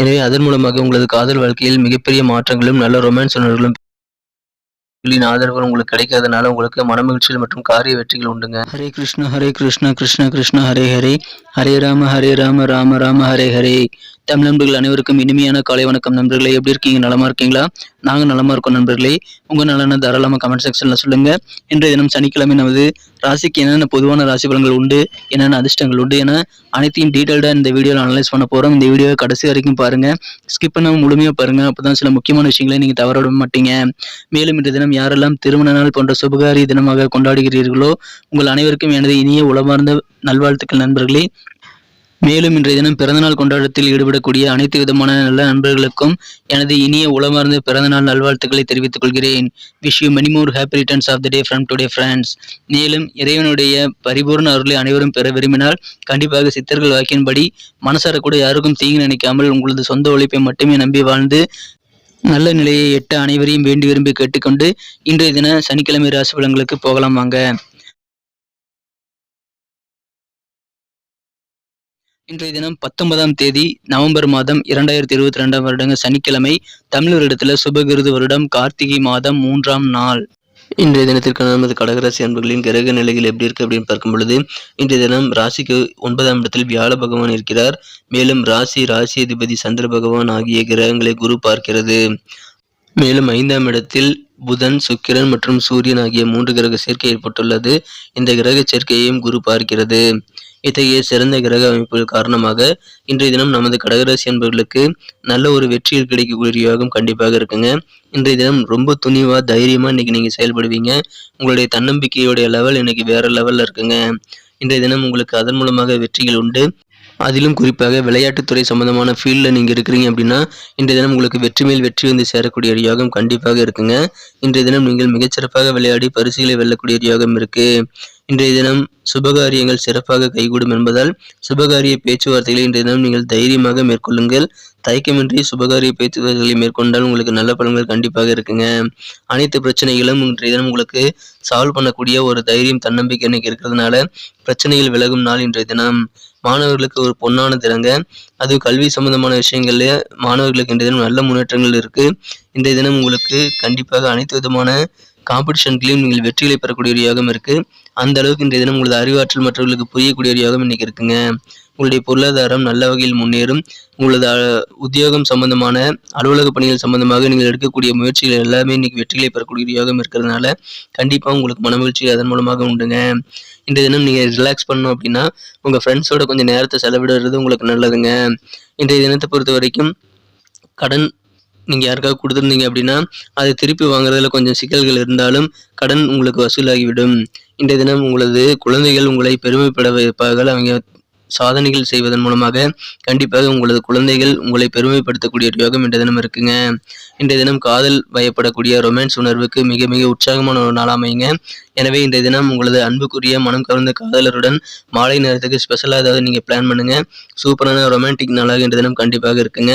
எனவே அதன் மூலமாக உங்களது காதல் வாழ்க்கையில் மிகப்பெரிய மாற்றங்களும் நல்ல ரொமான்ஸ் உணர்வுகளும் களின் ஆதரவுகள் உங்களுக்கு கிடைக்காதனால உங்களுக்கு மனமகிழ்ச்சிகள் மற்றும் காரிய வெற்றிகள் உண்டுங்க. ஹரே கிருஷ்ண ஹரே கிருஷ்ண கிருஷ்ண கிருஷ்ண ஹரே ஹரே. ஹரே ராம ஹரே ராம ராம ராம ஹரே ஹரே. தமிழ் நண்பர்கள் அனைவருக்கும் இனிமையான காலை வணக்கம் நண்பர்களே. எப்படி இருக்கீங்க? நலமா இருக்கீங்களா? நாங்க நலமா இருக்கோம் நண்பர்களே. உங்க நலன தாராளமா கமெண்ட் செக்ஷன்ல சொல்லுங்க. இன்றைய தினம் சனிக்கிழமை நமது ராசிக்கு என்னென்ன பொதுவான ராசி பலன்கள் உண்டு என்னென்ன அதிர்ஷ்டங்கள் உண்டு என அனைத்தையும் டீட்டெயில்டாக இந்த வீடியோவில் அனலைஸ் பண்ண போறோம். இந்த வீடியோவை கடைசி வரைக்கும் பாருங்க. ஸ்கிப் பண்ணாம முழுமையா பாருங்க. அப்பதான் சில முக்கியமான விஷயங்களை நீங்க தவற விட மாட்டீங்க. மேலும் இன்றைய தினம் யாரெல்லாம் திருமண நாள் போன்ற சுபகாரிய தினமாக கொண்டாடுகிறீர்களோ உங்கள் அனைவருக்கும் எனது இனிய உளமார்ந்த நல்வாழ்த்துக்கள் நண்பர்களே. மேலும் இன்றைய தினம் பிறந்தநாள் கொண்டாட்டத்தில் ஈடுபடக்கூடிய அனைத்து விதமான நல்ல நண்பர்களுக்கும் எனது இனிய உளமார்ந்த பிறந்தநாள் நல்வாழ்த்துக்களை தெரிவித்துக் கொள்கிறேன். Wish you many more happy returns of the day from today friends மேலும் இறைவனுடைய பரிபூர்ண அருளை அனைவரும் பெற விரும்பினால் கண்டிப்பாக சித்தர்கள் வாக்கின்படி மனசார கூட யாருக்கும் தீங்கு நினைக்காமல் உங்களது சொந்த உழைப்பை மட்டுமே நம்பி வாழ்ந்து நல்ல நிலையை எட்ட அனைவரையும் வேண்டி விரும்பி கேட்டுக்கொண்டு இன்றைய தின சனிக்கிழமை ராசி பலன்களுக்கு போகலாம் வாங்க. இன்றைய தினம் பத்தொன்பதாம் தேதி நவம்பர் மாதம் இரண்டாயிரத்தி இருபத்தி ரெண்டாம் வருடங்க சனிக்கிழமை தமிழர் இடத்துல சுபகிருது வருடம் கார்த்திகை மாதம் மூன்றாம் நாள். இன்றைய தினத்திற்கான நமது கடகராசி அன்பர்களின் கிரக நிலைகள் எப்படி இருக்கு அப்படின்னு பார்க்கும் பொழுது இன்றைய தினம் ராசிக்கு ஒன்பதாம் இடத்தில் வியாழ பகவான் இருக்கிறார். மேலும் ராசி ராசி அதிபதி சந்திர பகவான் ஆகிய கிரகங்களை குரு பார்க்கிறது. மேலும் ஐந்தாம் இடத்தில் புதன் சுக்கிரன் மற்றும் சூரியன் ஆகிய மூன்று கிரக சேர்க்கை ஏற்பட்டுள்ளது. இந்த கிரக சேர்க்கையையும் குரு பார்க்கிறது. இத்தகைய சிறந்த கிரக அமைப்புகள் காரணமாக இன்றைய தினம் நமது கடகராசி அன்பர்களுக்கு நல்ல ஒரு வெற்றியில் கிடைக்கக்கூடிய யோகம் கண்டிப்பாக இருக்குங்க. இன்றைய தினம் ரொம்ப துணிவா தைரியமா இன்னைக்கு நீங்க செயல்படுவீங்க. உங்களுடைய தன்னம்பிக்கையோடைய லெவல் இன்னைக்கு வேற லெவல்ல இருக்குங்க. இன்றைய தினம் உங்களுக்கு அதன் மூலமாக வெற்றிகள் உண்டு. அதிலும் குறிப்பாக விளையாட்டுத்துறை சம்பந்தமான ஃபீல்டில் நீங்கள் இருக்கிறீங்க அப்படின்னா இன்றைய தினம் உங்களுக்கு வெற்றி மேல் வெற்றி வந்து சேரக்கூடிய ஒரு யோகம் கண்டிப்பாக இருக்குங்க. இன்றைய தினம் நீங்கள் மிகச்சிறப்பாக விளையாடி பரிசுகளை வெல்லக்கூடிய ஒரு யோகம் இருக்கு. இன்றைய தினம் சுபகாரியங்கள் சிறப்பாக கைகூடும் என்பதால் சுபகாரிய பேச்சுவார்த்தைகளை இன்றைய தினம் நீங்கள் தைரியமாக மேற்கொள்ளுங்கள். தயக்கமின்றி சுபகாரிய பேச்சுவார்த்தைகளை மேற்கொண்டால் உங்களுக்கு நல்ல பலன்கள் கண்டிப்பாக இருக்குங்க. அனைத்து பிரச்சனைகளும் இன்றைய தினம் உங்களுக்கு சால்வ் பண்ணக்கூடிய ஒரு தைரியம் தன்னம்பிக்கை இன்னைக்கு இருக்கிறதுனால பிரச்சனைகள் விலகும் நாள் இன்றைய தினம். மாணவர்களுக்கு ஒரு பொன்னான திறங்க அது கல்வி சம்பந்தமான விஷயங்கள்ல மாணவர்களுக்கு இன்றைய தினம் நல்ல முன்னேற்றங்கள் இருக்கு. இன்றைய தினம் உங்களுக்கு கண்டிப்பாக அனைத்து விதமான காம்படிஷன்களையும் நீங்கள் வெற்றிகளை பெறக்கூடிய ஒரு யோகம் இருக்குது அந்த அளவுக்கு இன்றைய தினம் உங்களது அறிவாற்றல் மற்றவர்களுக்கு புரியக்கூடிய ஒரு யோகம் இன்னைக்கு இருக்குங்க. உங்களுடைய பொருளாதாரம் நல்ல வகையில் முன்னேறும். உங்களது உத்தியோகம் சம்பந்தமான அலுவலக பணிகள் சம்பந்தமாக நீங்கள் எடுக்கக்கூடிய முயற்சிகள் எல்லாமே இன்னைக்கு வெற்றிகளை பெறக்கூடிய ஒரு யோகம் இருக்கிறதுனால கண்டிப்பாக உங்களுக்கு மனமகிழ்ச்சி அதன் மூலமாக உண்டுங்க. இன்றைய தினம் நீங்கள் ரிலாக்ஸ் பண்ணணும் அப்படின்னா உங்கள் ஃப்ரெண்ட்ஸோட கொஞ்சம் நேரத்தை செலவிடுறது உங்களுக்கு நல்லதுங்க. இன்றைய தினத்தை பொறுத்த வரைக்கும் கடன் நீங்கள் யாருக்காவது கொடுத்துருந்தீங்க அப்படின்னா அதை திருப்பி வாங்குறதுல கொஞ்சம் சிக்கல்கள் இருந்தாலும் கடன் உங்களுக்கு வசூலாகிவிடும். இன்றைய தினம் உங்களது குழந்தைகள் உங்களை பெருமைப்பட வைப்பார்கள். அவங்க சாதனைகள் செய்வதன் மூலமாக கண்டிப்பாக உங்களது குழந்தைகள் உங்களை பெருமைப்படுத்தக்கூடிய ஒரு யோகம் இன்றைய தினம் இருக்குங்க. இன்றைய தினம் காதல் பயப்படக்கூடிய ரொமான்ஸ் உணர்வுக்கு மிக மிக உற்சாகமான ஒரு நாள் அமையுங்க. எனவே இன்றைய தினம் உங்களது அன்புக்குரிய மனம் கலந்த காதலருடன் மாலை நேரத்துக்கு ஸ்பெஷலாக ஏதாவது நீங்கள் பிளான் பண்ணுங்க. சூப்பரான ரொமான்டிக் நாளாக இன்றைய தினம் கண்டிப்பாக இருக்குங்க.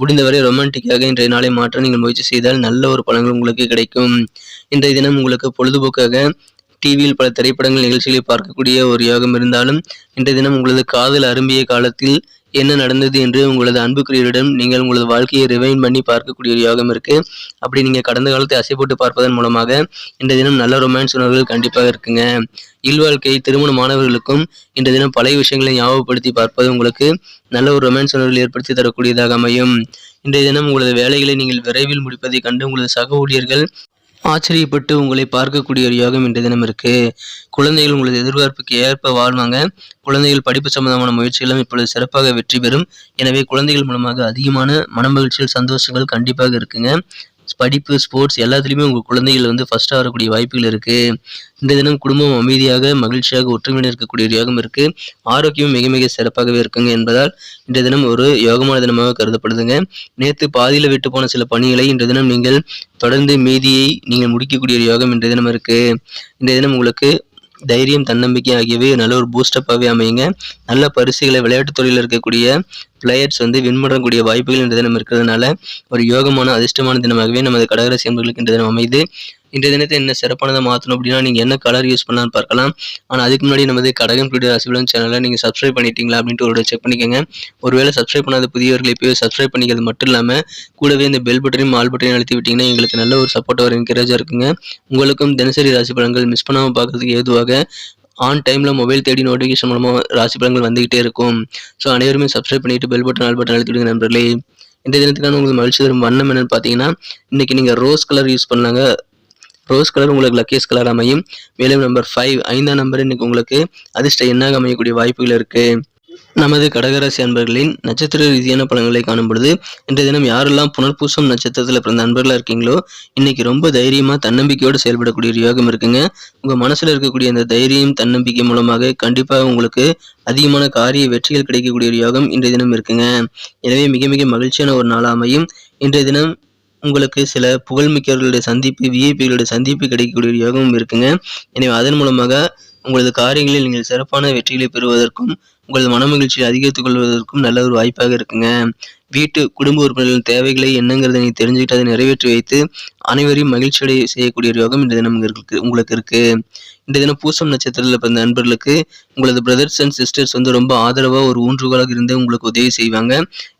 முடிந்தவரை ரொமான்டிக்காக இன்றைய நாளை மாற்ற நீங்கள் முயற்சி செய்தால் நல்ல ஒரு பலன்கள் உங்களுக்கு கிடைக்கும். இன்றைய தினம் உங்களுக்கு பொழுதுபோக்காக டிவியில் பல திரைப்படங்கள் நிகழ்ச்சிகளை பார்க்கக்கூடிய ஒரு யோகம் இருந்தாலும் இன்றைய தினம் உங்களது காதல் அரும்பிய காலத்தில் என்ன நடந்தது என்று உங்களது அன்புக்குரியரிடம் நீங்கள் உங்களது வாழ்க்கையை ரிவைன் பண்ணி பார்க்கக்கூடிய ஒரு யோகம் இருக்கு. அப்படி நீங்க கடந்த காலத்தை அசை போட்டு பார்ப்பதன் மூலமாக இன்றைய தினம் நல்ல ரொமான்ஸ் உணர்வுகள் கண்டிப்பாக இருக்குங்க. இல்வாழ்க்கை திருமண மாணவர்களுக்கும் இன்றைய தினம் பழைய விஷயங்களை ஞாபகப்படுத்தி பார்ப்பது உங்களுக்கு நல்ல ஒரு ரொமான்ஸ் உணர்வுகள் ஏற்படுத்தி தரக்கூடியதாக அமையும். இன்றைய தினம் உங்களது வேலைகளை நீங்கள் விரைவில் முடிப்பதை கண்டு உங்களது சக ஊழியர்கள் ஆச்சரியப்பட்டு உங்களை பார்க்கக்கூடிய ஒரு யோகம் இன்றைய தினம் இருக்கு. குழந்தைகள் உங்களது எதிர்பார்ப்புக்கு ஏற்ப வாழ்வாங்க. குழந்தைகள் படிப்பு சம்பந்தமான முயற்சிகளும் இப்பொழுது சிறப்பாக வெற்றி பெறும். எனவே குழந்தைகள் மூலமாக அதிகமான மனமகிழ்ச்சிகள் சந்தோஷங்கள் கண்டிப்பாக இருக்குங்க. படிப்பு ஸ்போர்ட்ஸ் எல்லாத்துலேயுமே உங்கள் குழந்தைகள் வந்து ஃபஸ்ட்டாக வரக்கூடிய வாய்ப்புகள் இருக்குது இந்த தினம் குடும்பம் அமைதியாக மகிழ்ச்சியாக ஒற்றுமையுடன் இருக்கக்கூடிய ஒரு யோகம் இருக்குது ஆரோக்கியம் மிக மிக சிறப்பாகவே இருக்குங்க என்பதால் இன்றைய தினம் ஒரு யோகமான தினமாக கருதப்படுதுங்க. நேற்று பாதியில் விட்டு போன சில பணிகளை இன்றைய தினம் நீங்கள் தொடர்ந்து மீதியை நீங்கள் முடிக்கக்கூடிய ஒரு யோகம் இன்றைய தினம் இருக்குது இன்றைய தினம் உங்களுக்கு தைரியம் தன்னம்பிக்கை ஆகியவை நல்ல ஒரு பூஸ்டப்பாகவே அமையுங்க. நல்ல பரிசுகளை விளையாட்டுத் துறையில் இருக்கக்கூடிய பிளேயர்ஸ் வந்து வின் பண்ணக்கூடிய வாய்ப்புகள் இந்த தினம் இருக்கிறதுனால ஒரு யோகமான அதிர்ஷ்டமான தினமாகவே நமது கடகராசி என்பர்களுக்கு இந்த தினம் அமைது இன்றைய தினத்தை என்ன சிறப்பானதை மாற்றணும் அப்படின்னா நீங்கள் என்ன கலர் யூஸ் பண்ணலாம்னு பார்க்கலாம். ஆனால் அதுக்கு முன்னாடி நமது கடகம் டுடே ராசிபலன் சேனலை நீங்கள் சப்ஸ்கிரைப் பண்ணிட்டீங்களா அப்படின்ட்டு ஒரு செக் பண்ணிக்கோங்க. ஒருவேளை சப்ஸ்கிரைப் பண்ணாத புதியவர்கள் இப்போயே சப்ஸ்கிரைப் பண்ணிக்கிறது மட்டும் இல்லாமல் கூடவே இந்த பெல் பட்டனையும் ஆல் பட்டனையும் அழுத்தி விட்டிங்கன்னா எங்களுக்கு நல்ல ஒரு சப்போர்ட் ஒரு என்கரேஜாக இருக்குங்க. உங்களுக்கும் தினசரி ராசி பலன்கள் மிஸ் பண்ணாமல் பார்க்கறதுக்கு ஏதுவாக ஆன் டைமில் மொபைல் தேடி நோட்டிஃபிகேஷன் மூலமாக ராசி பலன்கள் வந்துகிட்டே இருக்கும். ஸோ அனைவருமே சப்ஸ்கிரைப் பண்ணிட்டு பெல் பட்டன் ஆல் பட்டன் அழுத்திடுங்க நண்பர்களே. இந்த தினத்துக்கான உங்களுக்கு மகிழ்ச்சி தரும் வண்ணம் என்னன்னு பார்த்தீங்கன்னா இன்னைக்கு நீங்கள் ரோஸ் கலர் யூஸ் பண்ணாங்க ரோஸ் கலர் உங்களுக்கு லக்கேஸ் கலர் அமையும். மேலும் நம்பர் ஃபைவ் ஐந்தாம் நம்பர் இன்னைக்கு உங்களுக்கு அதிர்ஷ்ட எண்ணாக அமையக்கூடிய வாய்ப்புகள் இருக்கு. நமது கடகராசி அன்பர்களின் நட்சத்திர ரீதியான பலன்களை காணும் பொழுது இன்றைய தினம் யாரெல்லாம் புனர்பூசம் நட்சத்திரத்தில் பிறந்த நண்பர்களாக இருக்கீங்களோ இன்னைக்கு ரொம்ப தைரியமாக தன்னம்பிக்கையோடு செயல்படக்கூடிய ஒரு யோகம் இருக்குங்க. உங்கள் மனசில் இருக்கக்கூடிய அந்த தைரியம் தன்னம்பிக்கை மூலமாக கண்டிப்பாக உங்களுக்கு அதிகமான காரிய வெற்றிகள் கிடைக்கக்கூடிய ஒரு யோகம் இன்றைய தினம் இருக்குங்க. எனவே மிக மிக மகிழ்ச்சியான ஒரு நாளாக அமையும். இன்றைய தினம் உங்களுக்கு சில புகழ்மிக்கவர்களுடைய சந்திப்பு விஐபிகளுடைய சந்திப்பு கிடைக்கக்கூடிய யோகமும் இருக்குங்க. எனவே அதன் மூலமாக உங்களது காரியங்களில் நீங்கள் சிறப்பான வெற்றிகளை பெறுவதற்கும் உங்களது மனமகிழ்ச்சியை அதிகரித்துக் கொள்வதற்கும் நல்ல ஒரு வாய்ப்பாக இருக்குங்க. வீட்டு குடும்ப உறுப்பினர்களின் தேவைகளை என்னங்கிறத நீ தெரிஞ்சுக்கிட்டு அதை நிறைவேற்றி வைத்து அனைவரையும் மகிழ்ச்சியடை செய்யக்கூடிய யோகம் இந்த தினம் இருக்கு உங்களுக்கு இருக்கு. இந்த தினம் பூசம் நட்சத்திரத்தில் பிறந்த நண்பர்களுக்கு உங்களது பிரதர்ஸ் அண்ட் சிஸ்டர்ஸ் வந்து ரொம்ப ஆதரவாக ஒரு ஊன்றுகோலாக இருந்து உங்களுக்கு உதவி செய்வாங்க.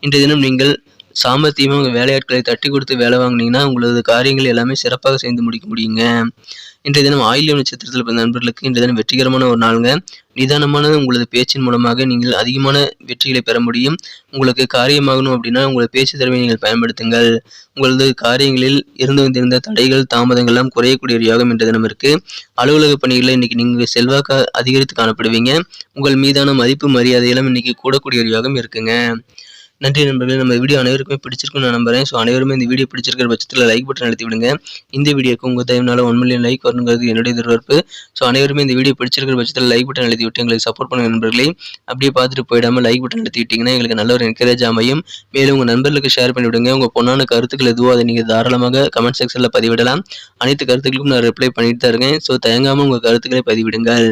இன்றைய தினம் நீங்கள் சாமர்த்தியமாக உங்கள் வேலையாட்களை தட்டி கொடுத்து வேலை வாங்கினீங்கன்னா உங்களது காரியங்கள் எல்லாமே சிறப்பாக செய்து முடிக்க முடியுங்க. இன்றைய தினம் ஆயில்யம் நட்சத்திரத்தில் பிறந்த நண்பர்களுக்கு இன்றைய தினம் வெற்றிகரமான ஒரு நாளுங்க. நிதானமான உங்களது பேச்சின் மூலமாக நீங்கள் அதிகமான வெற்றிகளை பெற முடியும். உங்களுக்கு காரியமாகணும் அப்படின்னா உங்களது பேச்சு திறமையை நீங்கள் பயன்படுத்துங்கள். உங்களது காரியங்களில் இருந்து வந்திருந்த தடைகள் தாமதங்கள் எல்லாம் குறையக்கூடிய ஒரு யோகம் என்ற தினம் இருக்கு. அலுவலக பணிகளில் இன்னைக்கு நீங்கள் செல்வாக்க அதிகரித்து காணப்படுவீங்க. உங்கள் மீதான மதிப்பு மரியாதையெல்லாம் இன்னைக்கு கூடக்கூடிய ஒரு யோகம் இருக்குங்க. நன்றி நண்பர்களே. நம்ம வீடியோ அனைவருக்குமே பிடிச்சிருக்குன்னு நான் நம்புறேன். ஸோ அனைவருமே இந்த வீடியோ பிடிச்சிருக்கிற பட்சத்தில் லைக் பட்டன் அழுத்தி விடுங்க. இந்த வீடியோக்கு உங்கள் தயவுனால ஒன் மில்லியன் லைக் வரணுங்கிறது என்னுடைய எதிர்பார்ப்பு. ஸோ அனைவருமே இந்த வீடியோ பிடிச்சிருக்கிற பட்சத்தில் லைக் பட்டன் அழுத்தி விட்டு எங்களுக்கு சப்போர்ட் பண்ணுங்க நண்பர்களே. அப்படியே பார்த்துட்டு போயிடாமல் லைக் பட்டன் அழுத்தி விட்டிங்கன்னா எங்களுக்கு நல்ல ஒரு என்கரேஜ் அமையும். மேலும் உங்கள் நண்பர்களுக்கு ஷேர் பண்ணி விடுங்க. உங்கள் பொண்ணான கருத்துக்கள் எதுவோ அதை நீங்கள் தாராளமாக கமெண்ட் செக்ஷனில் பதிவிடலாம். அனைத்து கருத்துக்களுக்கும் நான் ரிப்ளை பண்ணிட்டு தான் இருக்கேன். ஸோ தயங்காமல் உங்கள் கருத்துக்களை பதிவிடுங்கள்.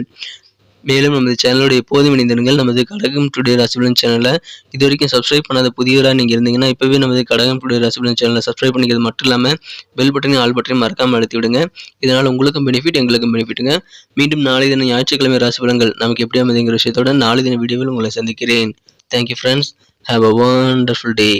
மேலும் நமது சேனலோட எப்போதும் இணைந்திருங்கள். நமது கடகம் டுடே ராசிபலன் சேனலை இது வரைக்கும் சப்ஸ்கிரைப் பண்ணாத புதியவராக நீங்கள் இருந்தீங்கன்னா இப்போவே நமது கடகம் டுடே ராசிபலன் சேனலை சப்ஸ்கிரைப் பண்ணிக்கிறது மட்டும் இல்லாமல் பெல் பட்டனையும் ஆல் பட்டனையும் மறக்காமல் அழுத்தி விடுங்க. இதனால் உங்களுக்கும் பெனிஃபிட் எங்களுக்கும் பெனிஃபிட்டுங்க மீண்டும் நாளை தினம் ஞாயிற்றுக்கிழமை ராசிபலன்கள் நமக்கு எப்படி அமைதிங்கிற விஷயத்தோட நாளை தின வீடியோவில் உங்களை சந்திக்கிறேன். Thank you friends have a wonderful day